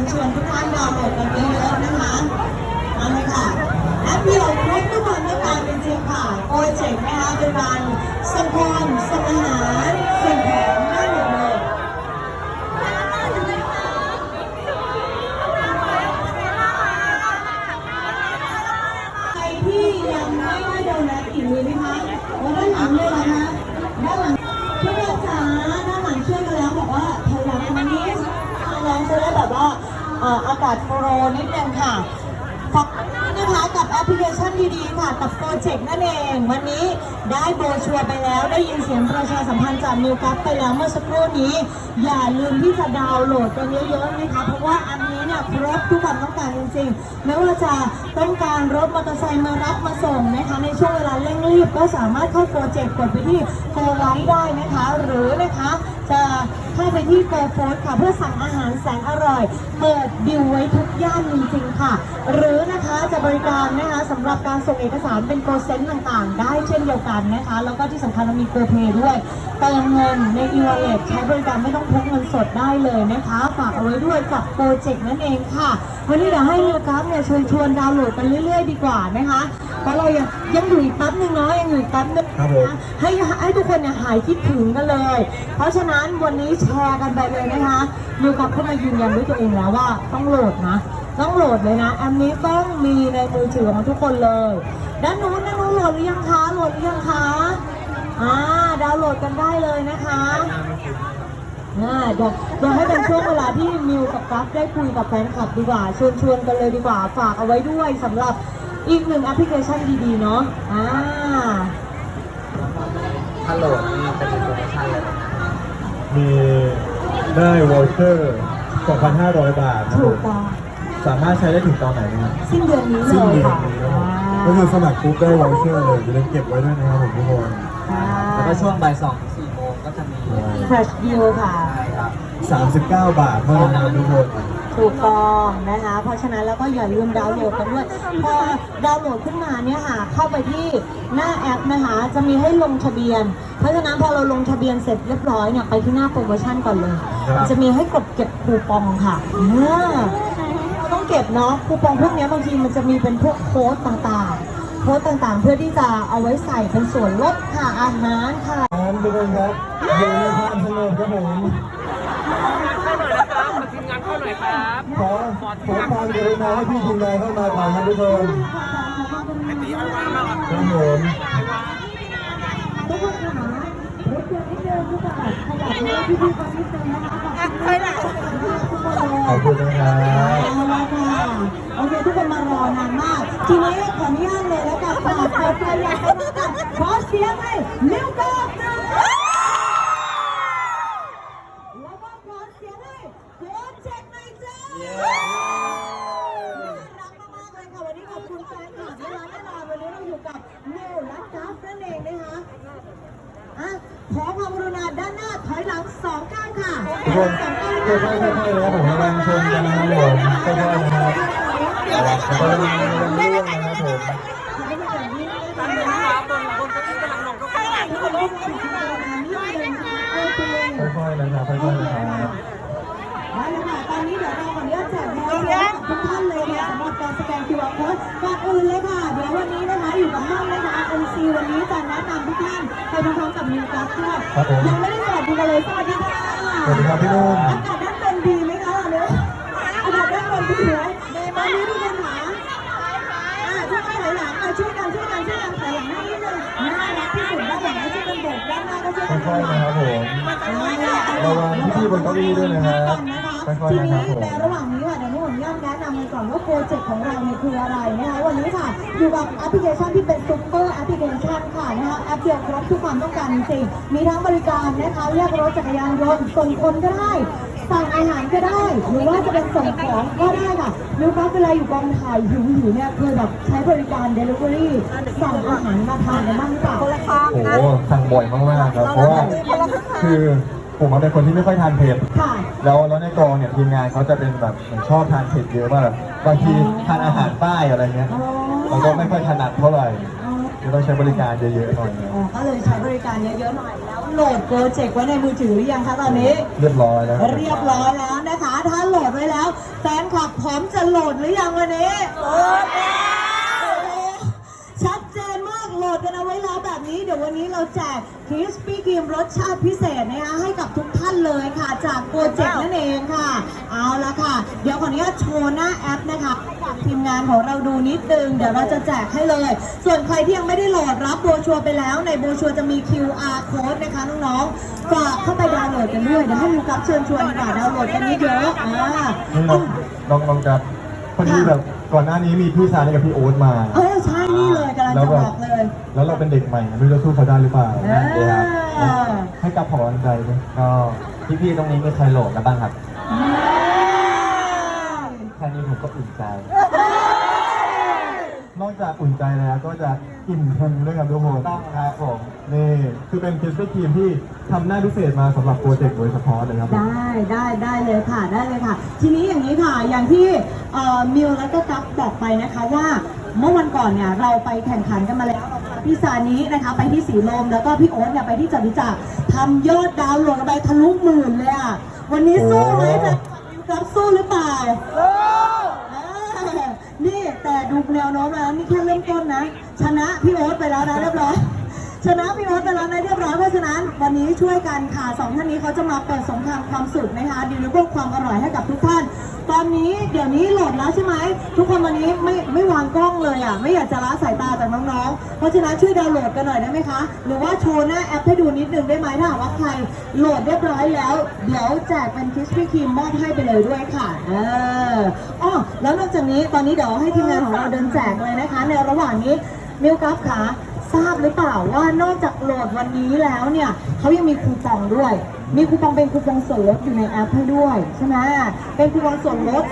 ญชวนทุกท่านดาวน์โหลดกันเยอะๆนะคะมาเลยค่ะแอปเดียวครบทุกคนต้องการจริงๆค่ะโปรเจกต์นะคะเป็นการสังคมส่งอาหารส่งของได้หมดเลย ใครที่ยังไม่ได้โดนัทอีกมีไหมคะว่าด้านหลังเลยเหรอคะด้านหลังช่วยกันจ๋าด้านหลังช่วยกันแล้วบอกว่าถอยหลังมานิดน้องจะได้แบบว่าเอากาศโฟรนิดนึงค่ะฝากนะคะกับแอปพลิเคชันดีๆค่ะกับโปรเจกต์นั่นเอง วันนี้ได้โบชัวไปแล้วได้ยินเสียงประชาสัมพันธ์จากนิวกัฟไปแล้วเมื่อสักครู่นี้ อย่าลืมที่จะดาวน์โหลดกันเยอะๆนะคะเพราะว่าอันนี้เนี่ยครบทุกความต้องการจริงๆไม่ว่าจะต้องการรถมอเตอร์ไซค์มารับมาส่งนะคะในช่วงเวลาเร่งรีบก็สามารถเข้าโปรเจกต์กดไปที่โกไลท์ได้นะคะ หรือนะคะจะ เข้าไปที่โกโฟสค่ะ เพื่อสั่งอาหารแสนอร่อย เปิดดิวไว้ทุกย่านจริงๆค่ะ หรือนะคะจะบริการนะคะสำหรับการส่งเอกสารเป็นโปรเซนต์ต่างๆ ได้เช่นเดียวกันนะคะ แล้วก็ที่สำคัญเรามีโกเพย์ด้วยเติมเงินใน e-wallet ใช้บริการไม่ต้องพกเงินสดได้เลยนะคะ ฝากเอาไว้ด้วยกับโปรเจกต์นั่นเองค่ะ วันนี้เดี๋ยวให้นิวกราฟเนี่ยชิญชวนดาวน์โหลดกันเรื่อย ๆ ดีกว่านะคะ ราะเรายังยังอยู่อีกแป๊บนึงเนาะยังอยู่อีกแป๊บนึงครับผม นะให้ให้ทุกคนเนี่ยหายคิดถึงกันเลย เพราะฉะนั้นวันนี้แชร์กันไปเลยนะคะนิวกราฟเข้ามายืนยันด้วยตัวเองแล้วว่าต้องโหลดนะ ต้องโหลดเลยนะแอปนี้ต้องมีในมือถือของทุกคนเลย ด้านนู้นด้านนู้นโหลดหรือยังคะโหลดหรือยังคะอ่าดาวน์โหลดกันได้เลยนะคะ อ่าเดี๋ยวเดี๋ยวให้เป็นช่วงเวลาที่มิวกับกัฟได้คุยกับแฟนคลับดีกว่าชวนชวนกันเลยดีกว่าฝากเอาไว้ด้วยสำหรับ อีกหนึ่งแอปพลิเคชันดีๆ เนาะอ่าถ้าโหลดนี่จะมีโปรโมชั่นอะไรบ้างนะมีได้วอลเชอร์ 2,500 บาทนะคถูรักบต้องสามารถใช้ได้ถึงตอนไหนนะครับสิ้นเดือนนี้เลสิ้นยเดือนค่ะนี้นะครับก็คือสมัครปุ๊บได้วอลเชอร์เลยอย่าลืมเก็บไว้ด้วยนะครับผมทุกคน แล้วก็ช่วงบ่ายสองถึงสี่โมงก็จะมีแฟชดิวค่ะ ใช่ครับ 39 บาทเท่านั้นนะครับทุกคน ถูกต้องนะคะ เพราะฉะนั้นแล้วก็อย่าลืมดาวน์โหลดกันด้วย พอดาวน์โหลดขึ้นมาเนี่ยค่ะ เข้าไปที่หน้าแอปนะคะ จะมีให้ลงทะเบียน เพราะฉะนั้นพอเราลงทะเบียนเสร็จเรียบร้อยเนี่ยไปที่หน้าโปรโมชั่นก่อนเลย ครับ จะมีให้กดเก็บคูปองค่ะอ่าเราต้องเก็บเนาะคูปองพวกเนี้ยบางทีมันจะมีเป็นพวกโค้ดต่างๆ โค้ดต่างๆ เพื่อที่จะเอาไว้ใส่เป็นส่วนลดค่ะอาหารค่ะครับทุกคนครับอยู่ในความสนุกครับผมทีมงา น่อยครับขอขอความกรุณาให้พี่ทีมงานเข้ามาก่อนครับทุกคนครับผมทุกคนค่ะรถเดินที่เดินทุกคนขยับรถที่พี่คนที่เดินะคะขอบคุณคนเลยขอบคุณนะครับเอาละค่ะโอเคทุกคนมารอนานมาก ทีนี้ขออนุญาตเลยแล้วกันฝากเปิดใจอยากจะมากันขอเสียงให้มิว ขอบคุณแฟนคลับนะคะแน่นอนวันนี้เราอยู่กับมิวและกัฟนั่นเองนะคะอะขอความกรุณาด้านหน้าถอยหลังสองก้าวค่ะทุกคนค่อยๆค่อยๆนะครับผมกำลังชมกันนะครับผมค่อยๆนะครับระวังร่วงนะครับผมค่อยๆนะครับค่อยๆนะครับ ได้เลยค่ะตอนนี้เดี๋ยวเราขออนุญาตแจกแมวกับ ทุกท่านเลยค่ะสำหรับการสแกน QR code ก่อนอื่นเลยค่ะ เดี๋ยววันนี้นะคะอยู่กับม่อมนะคะ MC วันนี้จะแนะนำทุกท่านไปพร้อมๆกับนิวกัสด้วยครับผม ยังไม่ได้สวัสดีกันเลยสวัสดีค่ะสวัสดีครับพี่นุ่มอากาศด้านบนดีไหมคะตอนนี้อากาศด้านบนดีไหมตอนนี้ทุกคนหา อ่าช่วยกันถอยหลังอะช่วยกันช่วยกันช่วยกันถอยหลังให้นิดนึงน่ารักที่สุดด้านหลังให้ช่วยกันโบกด้านหน้าก็ช่วยกันค่อยๆนะครับผม ระวังพี่ๆบนเก้าอี้ด้วยนะครับค่อยๆ ทีนะคนี้รับผมในระหว่างนี้ค่ะเดี๋ยวนี้ผมย่อมแนะนำกันก่อนว่าโปรเจกต์ของเราเนี่ยคืออะไรนะคะวันนี้ค่ะอยู่กับแอปพลิเคชันที่เป็นซุปเปอร์แอปพลิเคชันค่ะนะคะแอปเดียวครบทุกความต้องการจริงๆมีทั้งบริการนะคะเรียกรถจักรยานยนต์ส่งคนก็ได้สั่งอาหารก็ได้ หรือว่าจะเป็นส่งของก็ได้ค่ะหรือว่าเวลาอยู่กองถ่ายหิวหิวๆเนี่ยเคยแบบใช้บริการ Delivery สั่งอาหารมาทานกันบ้างหรือเปล่าโอ้โหสั่งบ่อยมากๆครับเพราะว่าคือ ผมเป็นคนที่ไม่ค่อยทานเผ็ดค่ะ แล้วแล้วในกองเนี่ยทีมงานเขาจะเป็นแบบเหมือนชอบทานเผ็ดเยอะมากแบบบางทีทานอาหารใต้อะไรเงี้ยอ๋อเราก็ไม่ค่อยถนัดเท่าไหร่จะต้องใช้บริการเยอะๆหน่อยนะอ๋อก็เลยใช้บริการเยอะๆหน่อยแล้วโหลดโปรเจกต์ไว้ในมือถือหรือยังคะตอนนี้ เรียบร้อยแล้วเรียบร้อยแล้วนะคะ ถ้าโหลดไว้แล้ว แฟนคลับพร้อมจะโหลดหรือยังวันนี้โห เราแจกคริสปี้ครีมรสชาติพิเศษนะคะให้กับทุกท่านเลยค่ะ จากโปรเจกต์นั่นเองค่ะ เอาละค่ะ เดี๋ยวขออนุญาตโชว์หน้าแอปนะคะทีมงานของเราดูนิดนึง เดี๋ยวเราจะแจกให้เลย ส่วนใครที่ยังไม่ได้โหลดรับโบชัวไปแล้ว ในโบชัวจะมี QR code นะคะน้องๆฝากเข้าไปดาวน์โหลดกันด้วยเดี๋ยวให้ลูกกับเชิญชวนดีกว่าดาวน์โหลดกันเยอะๆอ่านี่น้องน้องน้องกับพอดีแบบ ก่อนหน้านี้มีพี่ชายกับพี่โอ๊ตมา เออใช่นี่เลยกำลังจะบอกเลย แล้วเราเป็นเด็กใหม่ไม่รู้จะสู้เขาได้หรือเปล่าอ่าเดี๋ยวครับให้กับขอกำลังใจไหมก็พี่ๆตรงนี้มีใครโหลดแล้วบ้างครับแค่นี้ผมก็อุ่นใจ นอกจากอุ่นใจแล้วก็จะอิ่มพุงด้วยครับทุกคนต้องครับผมนี่คือเป็นคิสตี้ทีมที่ทำหน้าพิเศษมาสำหรับโปรเจกต์โดยเฉพาะเลยครับผมได้ได้ได้เลยค่ะได้เลยค่ะ ทีนี้อย่างนี้ค่ะอย่างที่เอ่อมิวแล้วก็กัฟบอกไปนะคะว่าเมื่อวันก่อนเนี่ยเราไปแข่งขันกันมาแล้วเราพาพี่ซานินะคะไปที่สีลมแล้วก็พี่โอ๊ตเนี่ยไปที่จตุจักรทำยอดดาวน์โหลดกันไปทะลุหมื่นเลยอะวันนี้สู้ไหมจะมิวกัฟสู้หรือเปล่าสู้ นี่แต่ดูแนวโน้มแล้วนี่แค่เริ่มต้นนะ ชนะพี่โอ๊ตไปแล้วนะเรียบร้อย ชนะพี่โอ๊ตไปแล้วนะเรียบร้อยเพราะฉะนั้น วันนี้ช่วยกันค่ะสองท่านนี้เขาจะมาเปิดสงครามความสุขนะคะดีลิเวอร์ความอร่อยให้กับทุกท่าน อนนี้เดี๋ยวนี้โหลดแล้วใช่ไหมทุกคนวันนี้ไม่ไม่วางกล้องเลยอะไม่อยากจะละสายตาจากน้องๆเพราะฉะนั้นช่วยดาวน์โหลดกันหน่อยได้ไหมคะ หรือว่าโชว์หน้าแอปให้ดูนิดนึงได้ไหมถ้าหากว่าใครโหลดเรียบร้อยแล้ว เดี๋ยวแจกเป็นคิสปี้ครีมมอบให้ไปเลยด้วยค่ะเอออ๋อแล้วนอกจากนี้ตอนนี้เดี๋ยวให้ทีมงานของเราเดินแจกเลยนะคะ ในระหว่างนี้มิวกัฟค่ะทราบหรือเปล่าว่านอกจากโหลดวันนี้แล้วเนี่ยเขายังมีคูปองด้วย มีคูปองเป็นคูปองส่วนลดอยู่ในแอปให้ด้วยใช่ไหมเป็นคูปองส่วนลด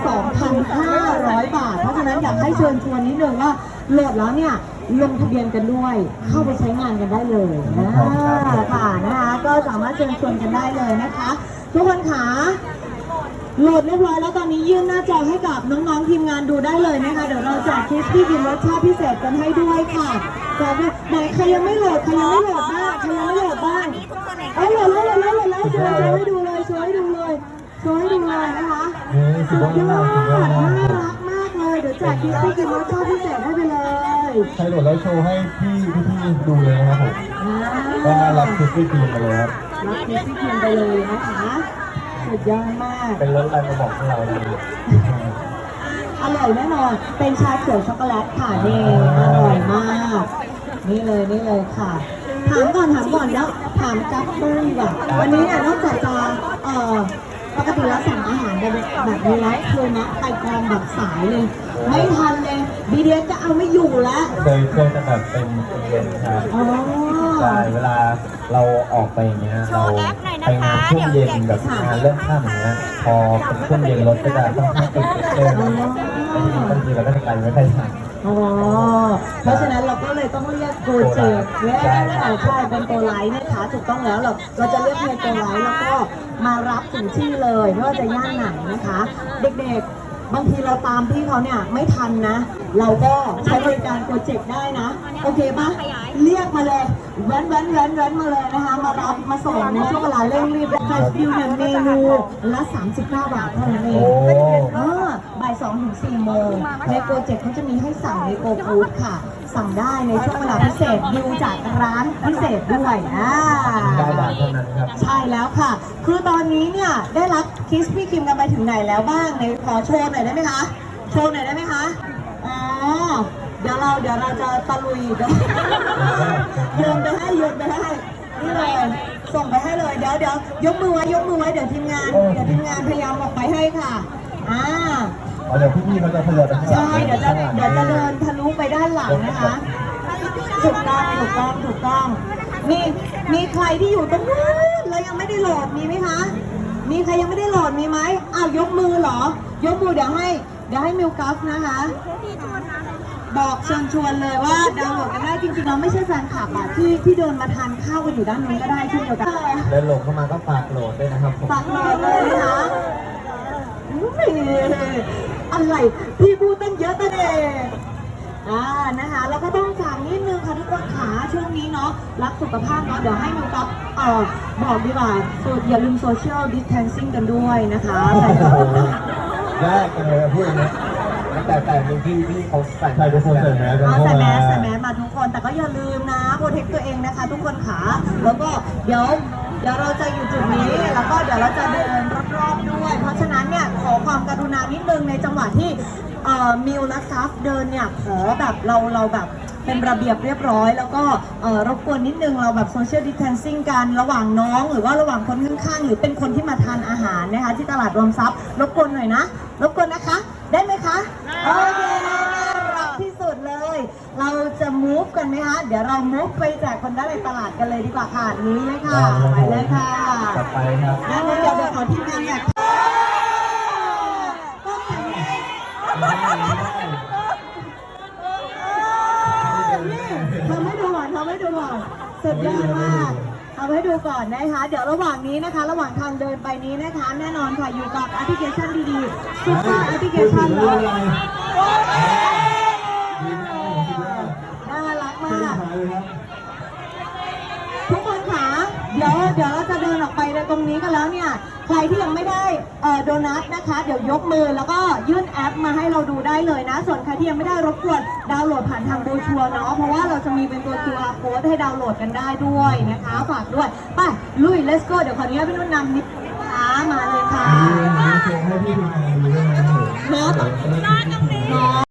2,500 บาท เพราะฉะนั้นอยากให้เชิญชวนนิดนึงว่าโหลดแล้วเนี่ยลงทะเบียนกันด้วย เข้าไปใช้งานกันได้เลยนะค่ะนะคะก็สามารถเชิญชวนกันได้เลยนะคะ ทุกคนขาโหลดเรียบร้อยแล้วตอนนี้ยื่นหน้าจอให้กับน้องๆทีมงานดูได้เลยนะคะ เดี๋ยวเราแจกคลิปที่กินรสชาติพิเศษกันให้ด้วยค่ะแต่ไหนใครยังไม่โหลดใครยังไม่โหลดบ้างใครยังไม่โหลดบ้างเอ้ยโหลดแล้วโหลดแล้ว โหลดแล้วโชว์โชว์ให้ดูเลยโชว์ให้ดูเลยโชว์ให้ดูเลยนะคะนี่สุดยอดสุดยอมากดสุดยอดน่ามากรักมากเลยเดี๋ยวแจกคลิปที่กินรสชาติพิเศษให้ไปเลยใครโหลดแล้วโชว์ให้พี่พี่ๆดูเลยนะครับผมอ่าก็รับคิสตี้ทีมมาเลยครับรับคลิปที่กินไปเลยนะคะสุดยอดมาก เป็นรถอะไรมาบอกพวกเราเลยอร่อยแน่นอนเป็นชาเขียวช็อกโกแลตค่ะนี่อร่อยมาก นี่เลยนี่เลยค่ะ ถามก่อนถามก่อนแล้วถามกัฟบ้างดีกว่าวันนี้เนี่ยนอกจากจะเอ่อปกติแล้วสั่งอาหารแบบแบบนี้แล้วเคยนะไปกองแบบสายเลย ไม่ทันเลยบีเดียจะเอาไม่อยู่แล้วเคยเคยจะแบบเป็นเย็นครับอ๋อ ใช่เวลาเราออกไปอย่างเงี้ยเราไปงานช่วงเย็นแบบงานเริ่มค่ำอย่างเงี้ยพอเป็นช่วงเย็นรถก็จะค่อนข้างติดเดินบางทีเราก็จะไปไม่ค่อยทัน อ๋อ เพราะฉะนั้นเราก็เลยต้องเรียกโกเจกและใช่ใช่ใช่เป็นตัวไลท์นะคะถูกต้องแล้วเราเราจะเรียกเพียงตัวไลท์แล้วก็มารับถึงที่เลยไม่ว่าจะย่านไหนนะคะ เด็กๆ บางทีเราตามพี่เขาเนี่ยไม่ทันนะ เราก็ใช้บริการโปรเจกได้นะ โอเคปะเรียกมาเลยแว้นแว้นแว้นแว้นมาเลยนะคะมารับ มาส่งในช่วงเวลาเร่งรีบไฟฟิวเนี่ยเมนูละ 39 บาทเท่านั้นเองโอ้เออบ่ายสองถึงสี่โมงในโปรเจกต์เขาจะมีให้สั่งในโกฟูดค่ะ สั่งได้ในช่วงเวลาพิเศษดิวจากร้านพิเศษด้วยอ่าเก้าบาทเท่านั้นครับใช่แล้วค่ะ คือตอนนี้เนี่ยได้รับคิสปี้คิมกันไปถึงไหนแล้วบ้างในขอโชว์หน่อยได้ไหมคะโชว์หน่อยได้ไหมคะอ๋อเดี๋ยวเราเดี๋ยวเราจะตะลุยเดี๋ยวโยนไปให้โยนไปให้นี่เลย ส่งไปให้เลยเดี๋ยวเดี๋ยวยกมือไว้ยกมือไว้เดี๋ยวทีมงานเดี๋ยวทีมงานพยายามออกไปให้ค่ะอ่าเอาเดี๋ยวพี่ๆเขาจะทยอยไปข้างหลัใช่งเดี๋ยวจะเดี๋ยวจะเดินทะลุไปด้านหลังนะคะถูกต้องถูกต้องถูกต้องมีมีใครที่อยู่ตรงนู้นแล้วยังไม่ได้โหลดมีไหมคะ มีใครยังไม่ได้โหลดมีไหมอ้าวยกมือเหรอ ยกมือเดี๋ยวให้เดี๋ยวให้มิวกัฟนะคะ บอกเชิญชวนเลยว่าดาวน์โหลดกันได้จริงๆเราไม่ใช่แฟนคลับอะที่ที่เดินมาทานข้าวกันอยู่ด้านนู้นก็ได้เช่นเดียวกันเดินหลงเข้ามาก็ฝากโหลดด้วยนะครับผมฝากหน่อยเลยนะคะอุ๊ยอะไรพี่พูดตั้งเยอะตั้งเองอ่านะคะแล้วก็ต้องฝากนิดนึงค่ะทุกคนขาช่วงนี้เนาะรักสุขภาพเนาะเดี๋ยวให้น้องก๊อฟเอ่อบอกดีกว่าสูตรอย่าลืมโซเชียลดิส a ทนซิ่งกันด้วยนะคะใส่โอ้โหยากจังเลยพูดอย่างนี้ แต่แต่หนึ่งที่ที่เขาใส่ใช่ทุกคนใส่แมสกันเอาเข้าใส่แมมาสใส่แมสมาทุกคน แต่ก็อย่าลืมนะโปรเทคตัวเองนะคะ ทุกคนขาแล้วก็เดี๋ยวเดี๋ยวเราจะอยู่จุดนี้แล้วก็เดี๋ยวเราจะเดินรอบๆด้วย เพราะฉะนั้นเนี่ยขอความกรุณานิดนึงในจังหวะที่เอ่อมิวและกัฟเดินเนี่ยขอแบบเราเราแบบเป็นระเบียบเรียบร้อย แล้วก็เอ่อรบกวนนิดนึงเราแบบโซเชียลดิ t แทนซิ่งกันระหว่างน้องหรือว่าระหว่างคนข้างๆ หรือเป็นคนที่มาทานอาหารนะคะที่ตลาดรวมทรัพย์รบกวนหน่อยนะรบกวนนะคะ ได้ไหมคะ โอเคน่ารักที่สุดเลย เราจะ move กันไหมคะเดี๋ยวเรา move ไปแจกคนด้านในตลาดกันเลยดีกว่าค่ะนี้เลยค่ะไปเลยค่ะต่อไปครับงั้นเดี๋ยวเดี๋ยวขอทีมงานแบบต้องแข็งแรงทำให้ดูก่อนทำให้ดูก่อนสุดยอดมากเอาให้ดูก่อนนะคะ เดี๋ยวระหว่างนี้นะคะ ระหว่างทางเดินไปนี้นะคะ แน่นอนค่ะอยู่กับแอปพลิเคชันดีๆซุปเปอร์แอปพลิเคชันเลย น่ารักมากทุกคนคะเดี๋ยวเดี๋ยวเราจะเดินออกไปในตรงนี้กันแล้วเนี่ย ใครที่ยังไม่ได้เอ่อโดนัทนะคะ เดี๋ยวยกมือแล้วก็ยื่นแอปมาให้เราดูได้เลยนะ ส่วนใครที่ยังไม่ได้รบกวนดาวน์โหลดผ่านทางบรชัวเนาะ เพราะว่าเราจะมีเป็นตัว QR code ให้ดาวน์โหลดกันได้ด้วยนะคะ ฝากด้วย ไป ลุย let's go เดี๋ยวขออนุญาตพี่นุ่นนำนิดนะคะมาเลยค่ะให้พี่ทีมงานดูด้วยนะครับ ผมเนาะเนาะ